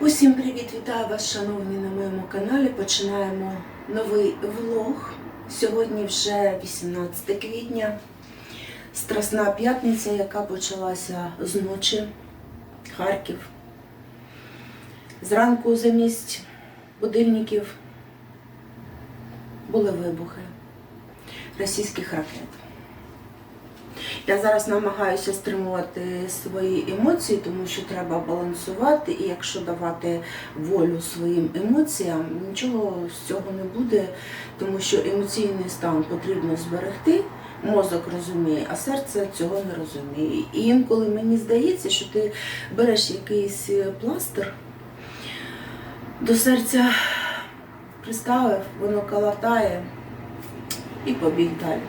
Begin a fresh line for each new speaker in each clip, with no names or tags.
Усім привіт! Вітаю вас, шановні, на моєму каналі. Починаємо новий влог. Сьогодні вже 18 квітня, Страсна п'ятниця, яка почалася з ночі. Харків. Зранку замість будильників були вибухи російських ракет. Я зараз намагаюся стримувати свої емоції, тому що треба балансувати, і якщо давати волю своїм емоціям, нічого з цього не буде, тому що емоційний стан потрібно зберегти. Мозок розуміє, а серце цього не розуміє. І інколи мені здається, що ти береш якийсь пластир, до серця приставив, воно калатає і побіг далі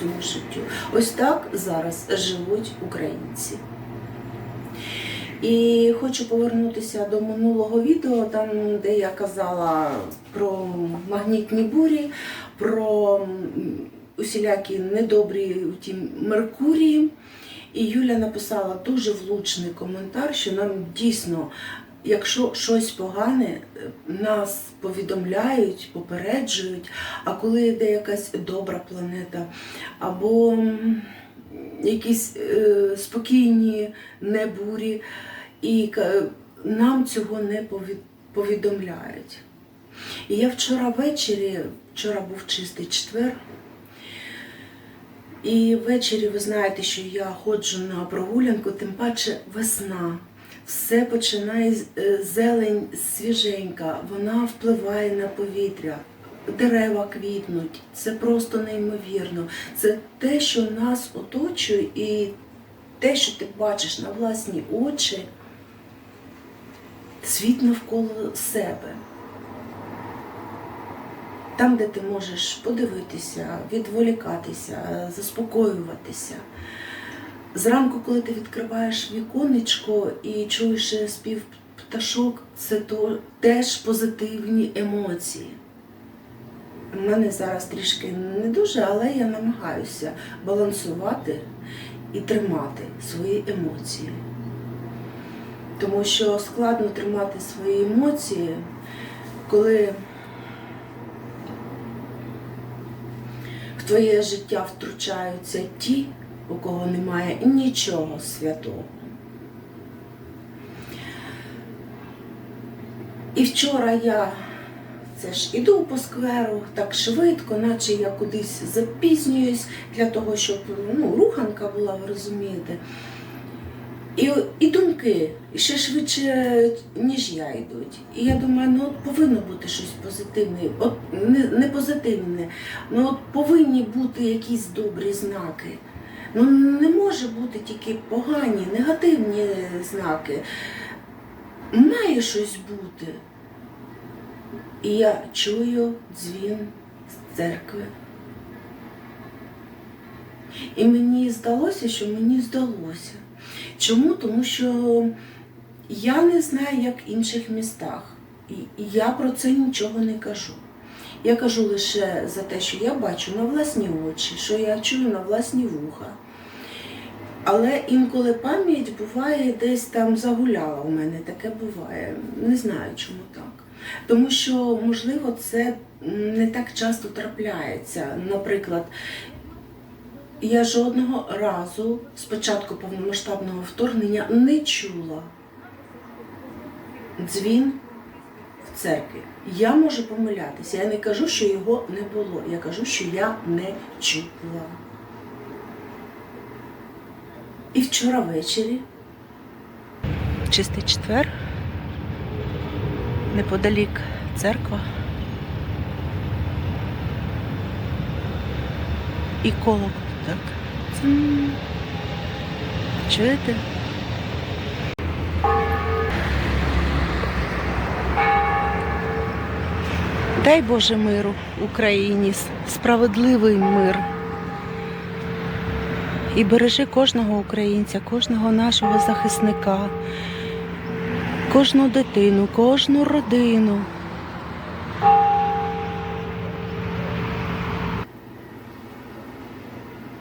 цьому життю. Ось так зараз живуть українці. І хочу повернутися до минулого відео, там, де я казала про магнітні бурі, про усілякі недобрі втім, Меркурії. І Юля написала дуже влучний коментар, що нам дійсно, якщо щось погане, е, нас повідомляють, попереджують, а коли йде якась добра планета, або якісь е, спокійні небурі, і нам цього не повідомляють. І я вчора ввечері, вчора був чистий четвер, і ввечері ви знаєте, що я ходжу на прогулянку, тим паче весна. Все починає е, зелень свіженька, вона впливає на повітря. Дерева квітнуть, це просто неймовірно. Це те, що нас оточує, і те, що ти бачиш на власні очі, світ навколо себе. Там, де ти можеш подивитися, відволікатися, заспокоюватися. Зранку, коли ти відкриваєш віконечко і чуєш спів пташок, це то, теж позитивні емоції. У мене зараз трішки не дуже, але я намагаюся балансувати і тримати свої емоції. Тому що складно тримати свої емоції, коли в твоє життя втручаються ті, у кого немає нічого святого. І вчора я це ж іду по скверу так швидко, наче я кудись запізнююсь для того, щоб ну, руханка була, ви розумієте. І, і думки ще швидше, ніж я йдуть. І я думаю, ну от повинно бути щось позитивне, от не, не позитивне, ну от повинні бути якісь добрі знаки. Ну не може бути тільки погані, негативні знаки. Має щось бути. І я чую дзвін з церкви. І мені здалося, що мені здалося. Чому? Тому що я не знаю, як в інших містах. І я про це нічого не кажу. Я кажу лише за те, що я бачу на власні очі, що я чую на власні вуха. Але інколи пам'ять буває десь там загуляла у мене, таке буває. Не знаю, чому так. Тому що, можливо, це не так часто трапляється. Наприклад, я жодного разу з початку повномасштабного вторгнення не чула дзвін в церкві. Я можу помилятися. Я не кажу, що його не було. Я кажу, що я не чула. І вчора ввечері, чистий четвер, неподалік церква. І колокол, так. Чуєте? Дай Боже миру Україні, справедливий мир. І бережи кожного українця, кожного нашого захисника, кожну дитину, кожну родину.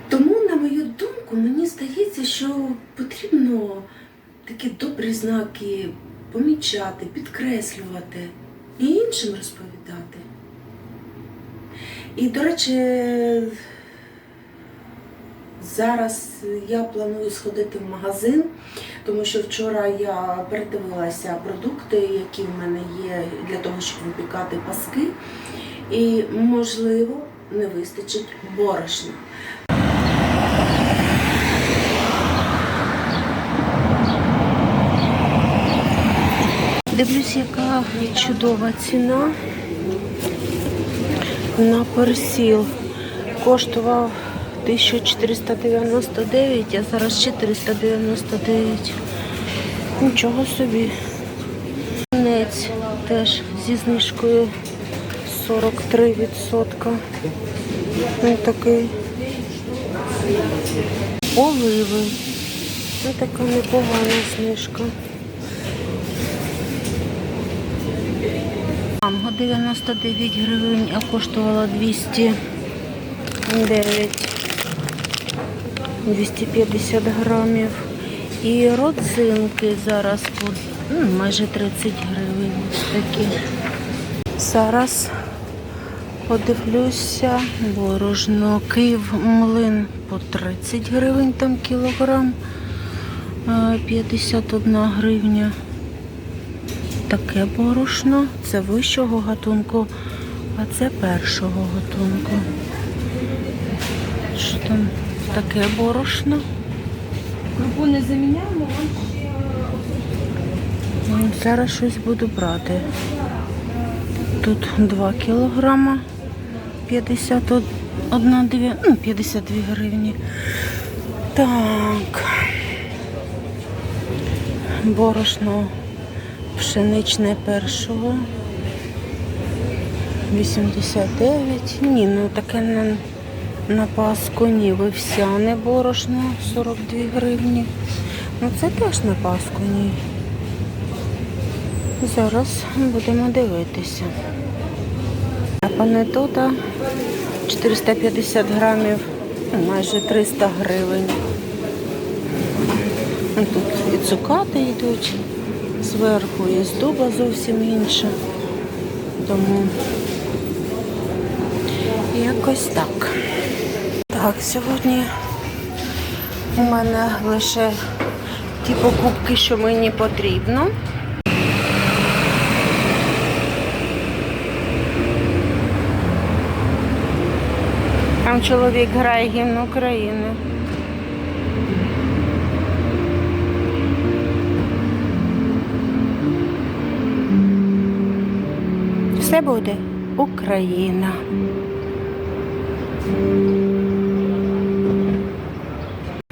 Тому, на мою думку, мені здається, що потрібно такі добрі знаки помічати, підкреслювати і іншим розповідати. І, до речі, зараз я планую сходити в магазин, тому що вчора я передивилася продукти, які в мене є для того, щоб випікати паски. І, можливо, не вистачить борошна. Дивлюсь, яка чудова ціна на персіл. Коштував 1499, а зараз 499. Нічого собі. Нець теж зі знижкою 43%. Ось такий. Оливи. Ось така непогана знижка. Манго 99 гривень, а коштувала 209, 250 грамів. І родзинки зараз по ну, майже 30 гривень. Такі. Зараз подивлюся, борошно Київ млин по 30 гривень там кілограм, е, 51 гривня. Таке борошно, це вищого гатунку, а це першого гатунку. Що там таке борошно?
Крупу не заміняємо, вам ще
Ну, Зараз щось буду брати. Тут 2 кілограма 51, дві- ну, 52 гривні. Так. Борошно пшеничне першого. 89. Ні, ну таке на, на Пасху ні. Вивсяне борошно 42 гривні. Ну це теж на Пасху ні. Зараз будемо дивитися. А панетота 450 грамів, майже 300 гривень. Ну, Тут і цукати йдуть, зверху і з дуба зовсім інша. Тому якось так. Так, сьогодні у мене лише ті покупки, що мені потрібно. Там чоловік грає гімн України. Все буде Україна.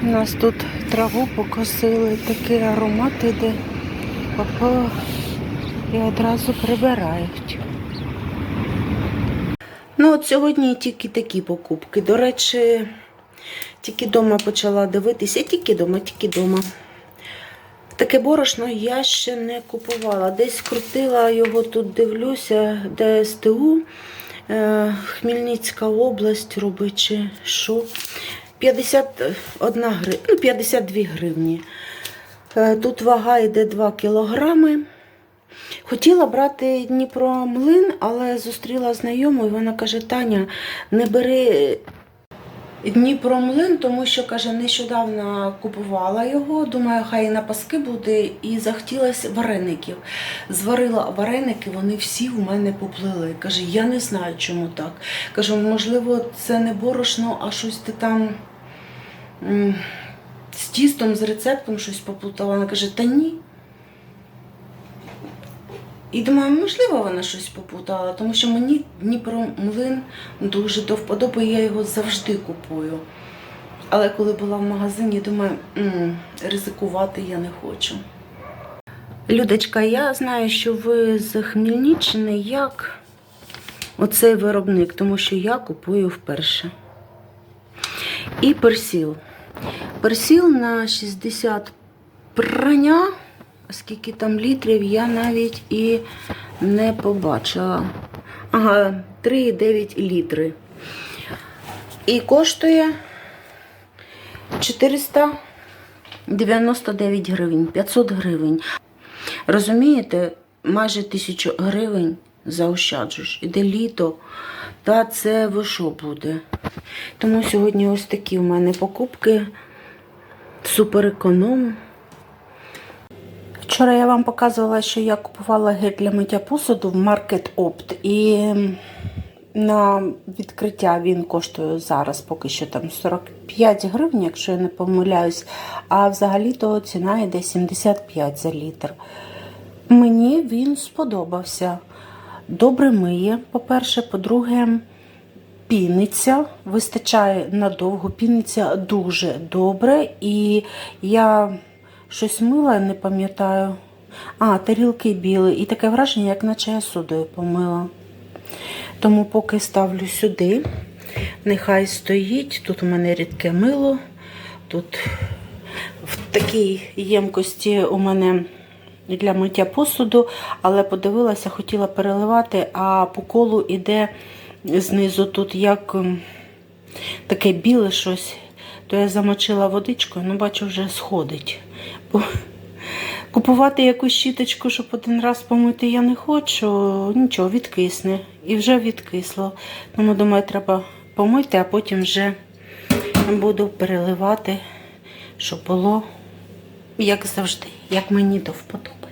У нас тут траву покосили, такий аромат іде. І одразу прибирають. Ну, от сьогодні тільки такі покупки. До речі, тільки вдома почала дивитися, тільки вдома, тільки вдома. Таке борошно я ще не купувала. Десь крутила його тут, дивлюся, ДСТУ, е, Хмельницька область робить чи що. 51 гривня, ну, 52 гривні. Е, Тут вага йде 2 кілограми. Хотіла брати Дніпро млин, але зустріла знайому, і вона каже: Таня, не бери Дніпро млин, тому що каже, нещодавно купувала його. Думаю, хай на паски буде, і захотілося вареників. Зварила вареники, вони всі в мене поплили. Каже, я не знаю, чому так. Кажу, можливо, це не борошно, а щось ти там з тістом, з рецептом щось поплутала. Вона каже, та ні. І думаю, можливо, вона щось попутала, тому що мені Дніпро млин дуже до вподоби, я його завжди купую. Але коли була в магазині, думаю, «М, ризикувати я не хочу. Людочка, я знаю, що ви з Хмельниччини як оцей виробник, тому що я купую вперше. І персіл. Персіл на 60 прання. Скільки там літрів, я навіть і не побачила. Ага, 3,9 літри. І коштує 499 гривень, 500 гривень. Розумієте, майже тисячу гривень заощаджуєш. Іде літо, та це ви що буде? Тому сьогодні ось такі у мене покупки. Супер економ. Вчора я вам показувала, що я купувала гель для миття посуду в Market Opt. І на відкриття він коштує зараз поки що там 45 гривень, якщо я не помиляюсь. А взагалі-то ціна йде 75 за літр. Мені він сподобався. Добре миє, по-перше, по-друге, піниться, вистачає надовго, піниться дуже добре. І я щось мила, не пам'ятаю. А, тарілки білі. І таке враження, як наче я содою помила. Тому поки ставлю сюди, нехай стоїть. Тут у мене рідке мило. Тут в такій ємкості у мене для миття посуду, але подивилася, хотіла переливати, а по колу іде знизу тут як таке біле щось. То я замочила водичкою, ну бачу, вже сходить. Купувати якусь щіточку, щоб один раз помити я не хочу, нічого, відкисне. І вже відкисло. Тому думаю, треба помити, а потім вже буду переливати, щоб було, як завжди, як мені до вподоби.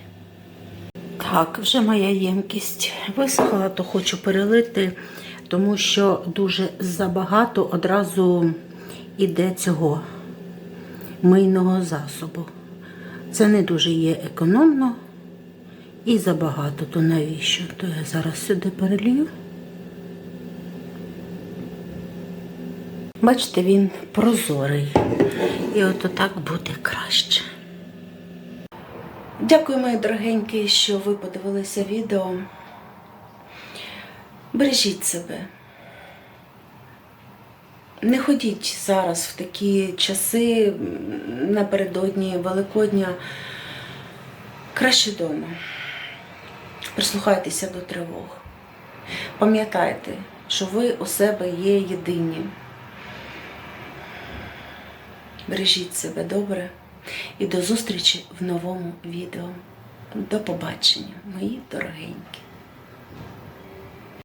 Так, вже моя ємкість висохла, то хочу перелити, тому що дуже забагато одразу іде цього мийного засобу. Це не дуже є економно і забагато, то навіщо? То я зараз сюди перелію. Бачите, він прозорий. І от отак буде краще. Дякую, мої дорогенькі, що ви подивилися відео. Бережіть себе. Не ходіть зараз в такі часи напередодні Великодня. Краще вдома. Прислухайтеся до тривог. Пам'ятайте, що ви у себе є єдині. Бережіть себе добре і до зустрічі в новому відео. До побачення, мої дорогенькі.